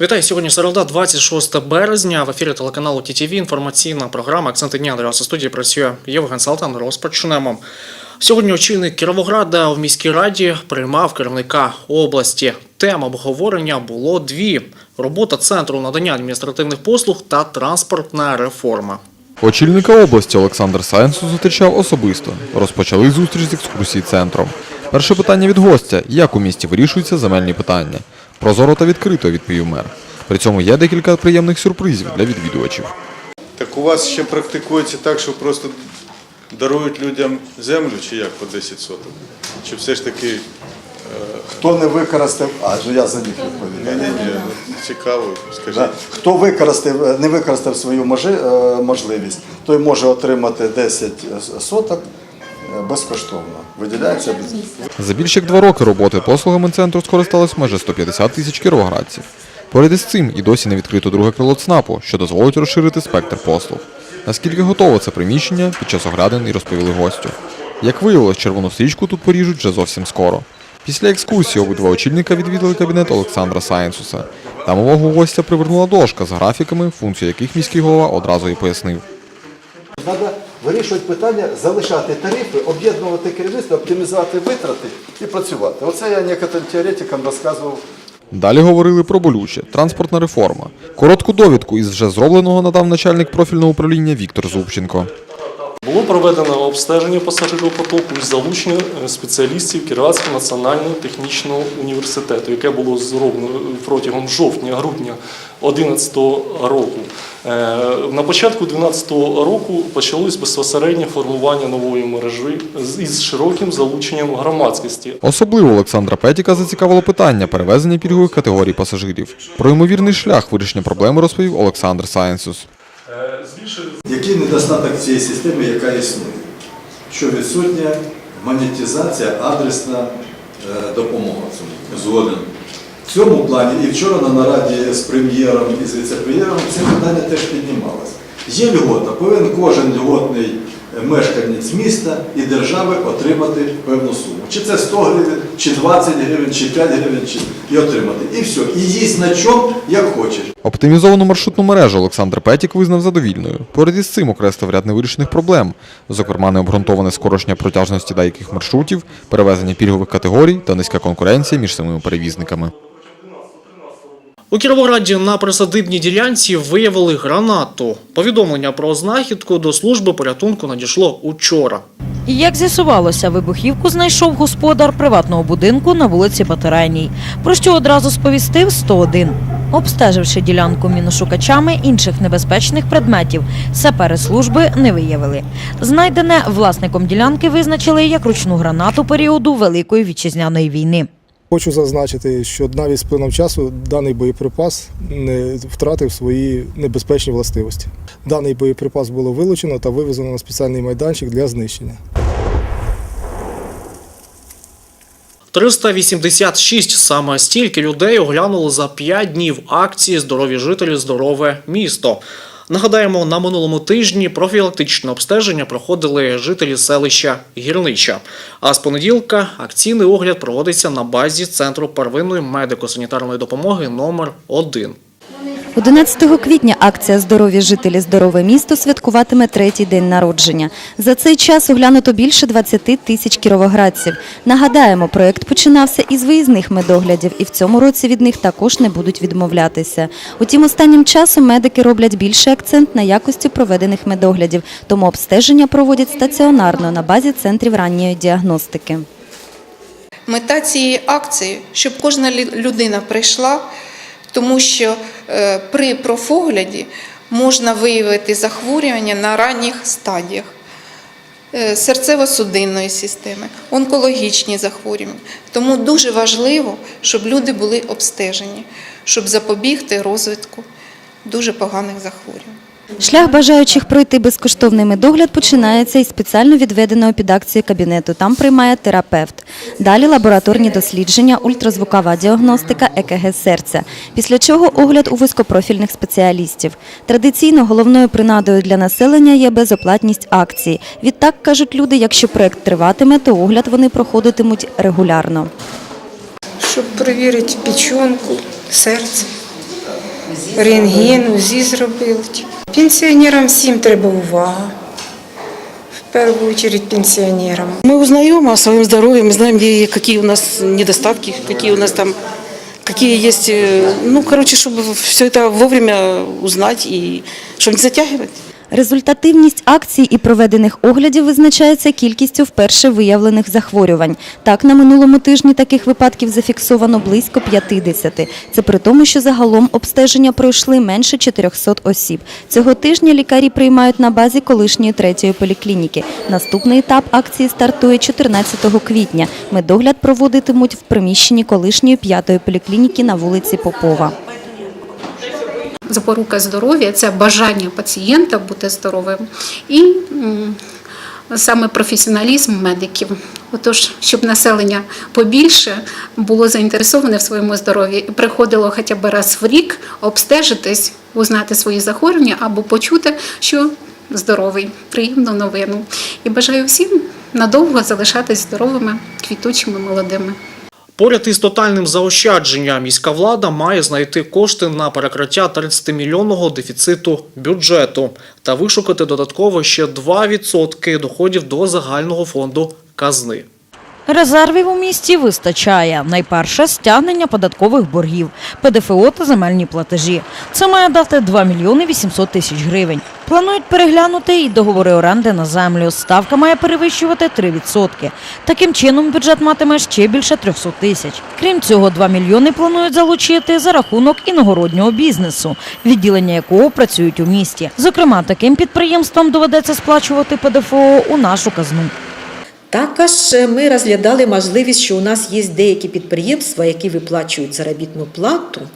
Вітаю сьогодні середа, 26 березня. В ефірі телеканалу ТТВ інформаційна програма Акценти дня для вас у студії працює Євген Салтан. Розпочнемо. Сьогодні очільник Кіровограда в міській раді приймав керівника області. Тем обговорення було дві: робота центру надання адміністративних послуг та транспортна реформа. Очільника області Олександр Сайенсу зустрічав особисто. Розпочали зустріч з екскурсії центром. Перше питання від гостя: як у місті вирішуються земельні питання? Прозоро та відкрито, відповів мер. При цьому є декілька приємних сюрпризів для відвідувачів. Так у вас ще практикується так, що просто дарують людям землю, чи як по 10 соток? Чи все ж таки Хто не використав, а ж я за них відповідаю. ні, ні, цікаво, скажіть. Хто використав, не використав свою е, можливість, той може отримати 10 соток е, безкоштовно. Виділяється без За більш як два роки роботи послугами центру скористалось майже 150 тисяч кіровоградців. Поряд із цим і досі не відкрито друге крило ЦНАПу, що дозволить розширити спектр послуг. Наскільки готове це приміщення, під час оглядин і розповіли гостю. Як виявилось, червону стрічку тут поріжуть вже зовсім скоро. Після екскурсії обидва очільника відвідали кабінет Олександра Сайенсуса. Там увагу гостя привернула дошка з графіками, функцію яких міський голова одразу і пояснив. Вирішувати питання, залишати тарифи, об'єднувати керівництво, оптимізувати витрати і працювати. Оце я некоторим теоретикам розказував. Далі говорили про болюче – транспортна реформа. Коротку довідку із вже зробленого надав начальник профільного управління Віктор Зубченко. Було проведено обстеження пасажиропотоку із залучення е, спеціалістів Кіровоградського національного технічного університету, яке було зроблено протягом жовтня-грудня 2011 року. Е, На початку 2012 року почалось безпосереднє формування нової мережі із широким залученням громадськості. Особливо Олександра Петіка зацікавило питання перевезення пільгових категорій пасажирів. Про ймовірний шлях вирішення проблеми розповів Олександр Сайенсус. Е, Який недостаток цієї системи, яка існує? Що відсутня монетизація, адресна е, допомога цьому. Згоден. В цьому плані і вчора на нараді з прем'єром і з віце-прем'єром це питання теж піднімалося. Є льгота, повинен кожен льготний е, мешканець міста і держави отримати певну суму. Чи це 100 гривень, чи 20 гривень, чи 5 гривень, чи і отримати. І все. І їсть на чому, як хочеш. Оптимізовану маршрутну мережу Олександр Петік визнав задовільною. Поряд із цим окреслив ряд невирішених проблем, зокрема необґрунтоване скорочення протяжності деяких маршрутів, перевезення пільгових категорій та низька конкуренція між самими перевізниками. У Кіровограді на присадибній ділянці виявили гранату. Повідомлення про знахідку до служби порятунку надійшло учора. Як з'ясувалося, вибухівку знайшов господар приватного будинку на вулиці Батарейній, про що одразу сповістив 101. Обстеживши ділянку міношукачами, інших небезпечних предметів сапери служби не виявили. Знайдене власником ділянки визначили як ручну гранату періоду Великої вітчизняної війни. Хочу зазначити, що навіть з плином часу даний боєприпас не втратив свої небезпечні властивості. Даний боєприпас було вилучено та вивезено на спеціальний майданчик для знищення. 386 саме стільки людей оглянули за 5 днів акції Здорові жителі, здорове місто. Нагадаємо, на минулому тижні профілактичне обстеження проходили жителі селища Гірнича. А з понеділка акційний огляд проводиться на базі центру первинної медико-санітарної допомоги номер 1 11 квітня акція Здорові жителі здорове місто святкуватиме третій день народження. За цей час оглянуто більше 20 тисяч кіровоградців. Нагадаємо, проект починався із виїзних медоглядів, і в цьому році від них також не будуть відмовлятися. Утім, останнім часом медики роблять більший акцент на якості проведених медоглядів, тому обстеження проводять стаціонарно на базі центрів ранньої діагностики. Мета цієї акції, щоб кожна лю- людина прийшла, тому що е, при профогляді можна виявити захворювання на ранніх стадіях е, серцево-судинної системи, онкологічні захворювання. Тому дуже важливо, щоб люди були обстежені, щоб запобігти розвитку дуже поганих захворювань. Шлях бажаючих пройти безкоштовний медогляд починається із спеціально відведеного під акцію кабінету. Там приймає терапевт. Далі лабораторні дослідження, ультразвукова діагностика, ЕКГ серця. Після чого огляд у вузькопрофільних спеціалістів. Традиційно головною принадою для населення є безоплатність акції. Відтак кажуть люди, якщо проект триватиме, то огляд вони проходитимуть регулярно. щоб перевірити печінку, серце. рентген, УЗІ зробили. Пенсіонерам всім треба увага. В першу чергу пенсіонерам. Мы узнаем о своем здоровье, мы знаем, где, какие у нас недостатки, какие у нас там, какие есть, э, ну, короче, чтобы все это вовремя узнать и чтобы не затягивать. Результативність акцій і проведених оглядів визначається кількістю вперше виявлених захворювань. Так, на минулому тижні таких випадків зафіксовано близько 50. Це при тому, що загалом обстеження пройшли менше 400 осіб. Цього тижня лікарі приймають на базі колишньої третьої поліклініки. Наступний етап акції стартує 14 квітня. Медогляд проводитимуть в приміщенні колишньої п'ятої поліклініки на вулиці Попова. Запорука здоров'я це бажання пацієнта бути здоровим і саме професіоналізм медиків. Отож, щоб населення побільше було заінтересоване в своєму здоров'ї і приходило хоча б раз в рік обстежитись, узнати свої захворювання або почути, що здоровий, приємну новину. І бажаю всім надовго залишатись здоровими, квітучими, молодими. Поряд із тотальним заощадженням міська влада має знайти кошти на перекриття 30-мільйонного дефіциту бюджету та вишукати додатково ще 2% доходів до загального фонду казни. Резервів у місті вистачає. Найперше стягнення податкових боргів, ПДФО та земельні платежі. Це має дати 2 мільйони 800 тисяч гривень. Планують переглянути і договори оренди на землю. Ставка має перевищувати 3%. Таким чином бюджет матиме ще більше 300 тисяч. Крім цього, 2 мільйони планують залучити за рахунок іногороднього бізнесу, відділення якого працюють у місті. Зокрема, таким підприємствам доведеться сплачувати ПДФО у нашу казну. Також ми розглядали можливість, що у нас є деякі підприємства, які виплачують заробітну плату. е,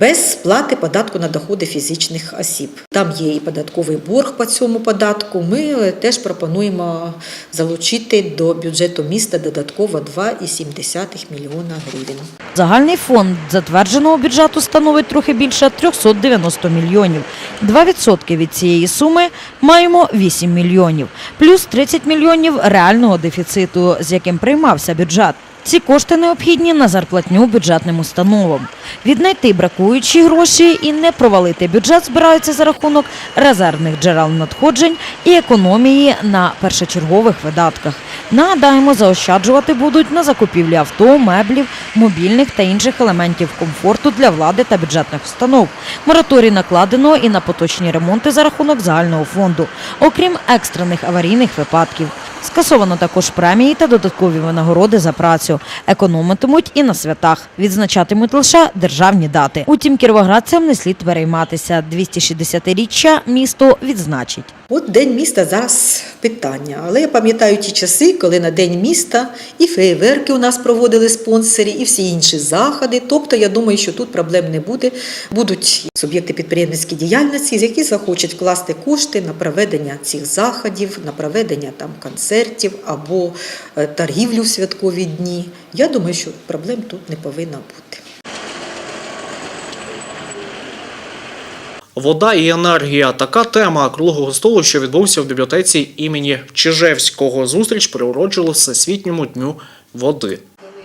без сплати податку на доходи фізичних осіб. Там є і податковий борг по цьому податку. Ми е, теж пропонуємо залучити до бюджету міста додатково 2,7 мільйона гривень. Загальний фонд затвердженого бюджету становить трохи більше 390 мільйонів. 2% від цієї суми маємо 8 мільйонів, плюс 30 мільйонів реального дефіциту, з яким приймався бюджет. Ці кошти необхідні на зарплатню бюджетним установам. Віднайти бракуючі гроші і не провалити бюджет збираються за рахунок резервних джерел надходжень і економії на першочергових видатках. Нагадаємо, заощаджувати будуть на закупівлі авто, меблів, мобільних та інших елементів комфорту для влади та бюджетних установ. Мораторій накладено і на поточні ремонти за рахунок загального фонду, окрім екстрених аварійних випадків. Скасовано також премії та додаткові винагороди за працю. Економитимуть і на святах. Відзначатимуть лише державні дати. Утім, кіровоградцям не слід перейматися. 260-річчя місто відзначить. От День міста зараз питання. Але я пам'ятаю ті часи, коли на День міста і феєверки у нас проводили спонсори, і всі інші заходи. Тобто, я думаю, що тут проблем не буде. Будуть суб'єкти підприємницької діяльності, які захочуть вкласти кошти на проведення цих заходів, на проведення там концертів або е, торгівлю в святкові дні. Я думаю, що проблем тут не повинно бути. Вода і енергія така тема круглого столу, що відбувся в бібліотеці імені Чижевського. Зустріч приуроджили Всесвітньому дню води.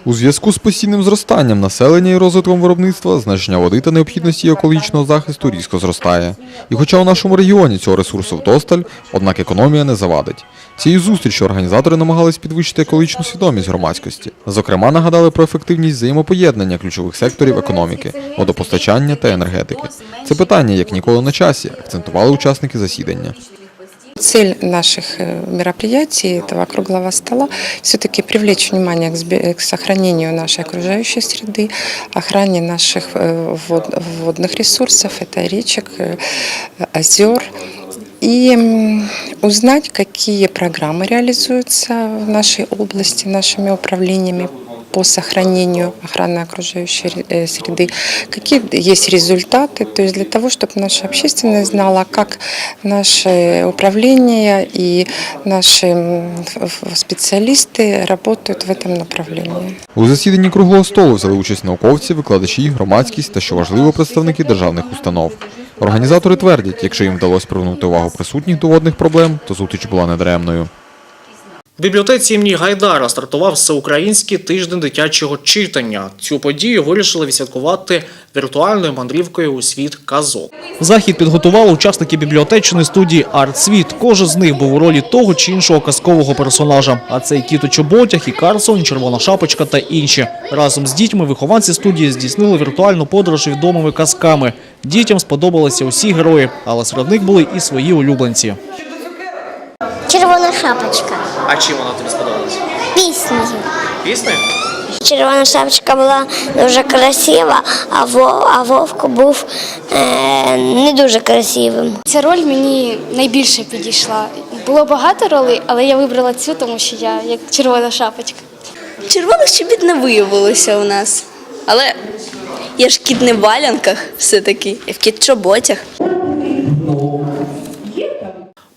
У зв'язку з постійним зростанням населення і розвитком виробництва значення води та необхідності екологічного захисту різко зростає. І хоча у нашому регіоні цього ресурсу вдосталь, однак економія не завадить. Цією зустрічю організатори намагались підвищити екологічну свідомість громадськості. Зокрема, нагадали про ефективність взаємопоєднання ключових секторів економіки, водопостачання та енергетики. Це питання як ніколи на часі, акцентували учасники засідання. Цель наших э, мероприятий этого круглого стола все-таки привлечь внимание к сохранению нашей окружающей среды, охране наших э, вод- водных ресурсов, это речек, э, озер, и узнать, какие программы реализуются в нашей области, нашими управлениями по сохранению охраны окружающей ре- э, среды, какие есть результаты, то есть для того, чтобы наша общественность знала, как наше управление и наши м, ф- ф- специалисты работают в этом направлении. У засіданні круглого столу взяли участь науковці, викладачі, громадськість та, що важливо, представники державних установ. Організатори твердять, якщо їм вдалося привернути увагу присутніх до водних проблем, то зустріч була недаремною. В бібліотеці імені Гайдара стартував всеукраїнський тиждень дитячого читання. Цю подію вирішили відсвяткувати віртуальною мандрівкою у світ казок. Захід підготували учасники бібліотечної студії «Артсвіт». Кожен з них був у ролі того чи іншого казкового персонажа. А це і кіт чоботях, і Карсон, і червона шапочка та інші. Разом з дітьми вихованці студії здійснили віртуальну подорож відомими казками. Дітям сподобалися усі герої, але серед них були і свої улюбленці. Червона шапочка. А чим вона тобі сподобалася? Піснею. Пісни? Червона шапочка була дуже красива, а, Вов, а Вовк був е, не дуже красивим. Ця роль мені найбільше підійшла. Було багато ролей, але я вибрала цю, тому що я як червона шапочка. Червоних чобіт не виявилося у нас. Але є ж кіт не в валянках все-таки, і в кіт чоботях.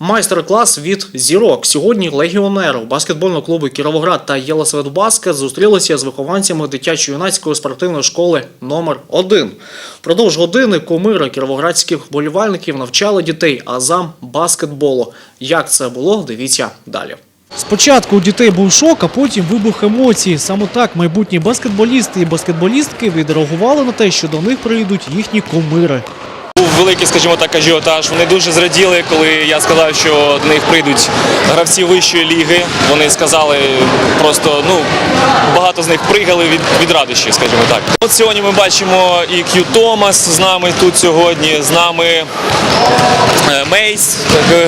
Майстер-клас від зірок. Сьогодні легіонери баскетбольного клубу Кіровоград та Єлисаветбаскет зустрілися з вихованцями дитячо-юнацької спортивної школи номер 1 Впродовж години кумири кіровоградських вболівальників навчали дітей азам баскетболу. Як це було, дивіться далі. Спочатку у дітей був шок, а потім вибух емоцій. Саме так майбутні баскетболісти і баскетболістки відреагували на те, що до них прийдуть їхні кумири. Був великий, скажімо так, ажіотаж. Вони дуже зраділи, коли я сказав, що до них прийдуть гравці вищої ліги. Вони сказали просто, ну багато з них пригали від, від радощі, скажімо так. От сьогодні ми бачимо і К'ю Томас з нами тут сьогодні, з нами е, Мейс,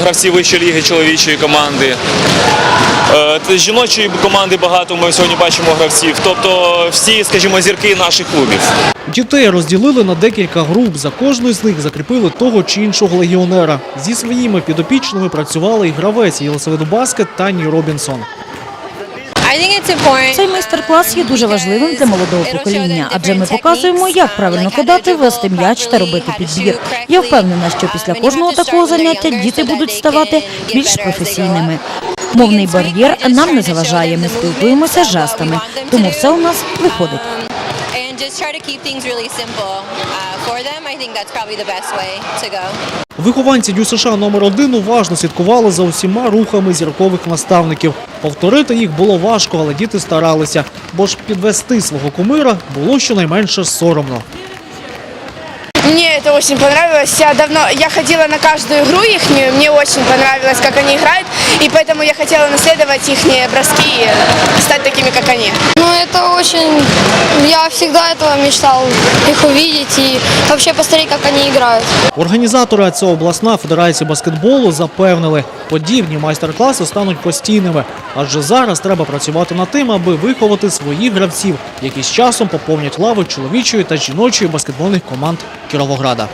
гравці вищої ліги чоловічої команди. Е, та Жіночої команди багато ми сьогодні бачимо гравців. Тобто всі, скажімо, зірки наших клубів. Дітей розділили на декілька груп. За кожною з них закріпили того чи іншого легіонера. Зі своїми підопічними працювали і гравець Єлисаветбаскет Тані Робінсон. Цей майстер-клас є дуже важливим для молодого покоління, адже ми показуємо, як правильно кидати, вести м'яч та робити підбір. Я впевнена, що після кожного такого заняття діти будуть ставати більш професійними. Мовний бар'єр нам не заважає. Ми спілкуємося жестами, тому все у нас виходить. Вихованці ДЮСШ номер 1 уважно слідкували за усіма рухами зіркових наставників. Повторити їх було важко, але діти старалися, бо ж підвести свого кумира було щонайменше соромно. Мне это очень понравилось. Я давно я ходила на каждую игру их, мне очень понравилось, как они играют, и поэтому я хотела наследовать их броски и стать такими, как они. Ну, это очень... Я всегда этого мечтал, их увидеть и вообще посмотреть, как они играют. Організатори АЦО обласна федерація баскетболу запевнили, подібні майстер-класи стануть постійними, адже зараз треба працювати над тим, аби виховати своїх гравців, які з часом поповнять лави чоловічої та жіночої баскетбольних команд Кіровограда.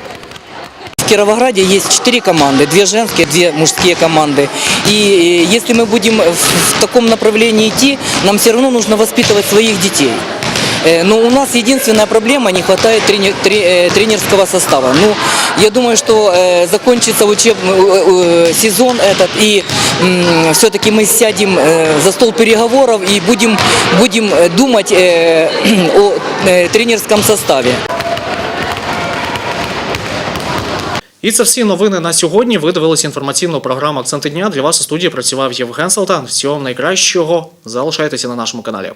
В Кировограде есть четыре команды, две женские, две мужские команды. И э, если мы будем в, в таком направлении идти, нам все равно нужно воспитывать своих детей. Э, Но у нас единственная проблема, не хватает трени- тре- э, тренерского состава. Ну, я думаю, что э, закончится учебный э, э, сезон этот, и все-таки мы сядем э, за стол переговоров и будем, будем э, думать э, о э, тренерском составе. І це всі новини на сьогодні. Ви дивилися інформаційну програму «Акценти дня». Для вас у студії працював Євген Салтан. Всього вам найкращого. Залишайтеся на нашому каналі.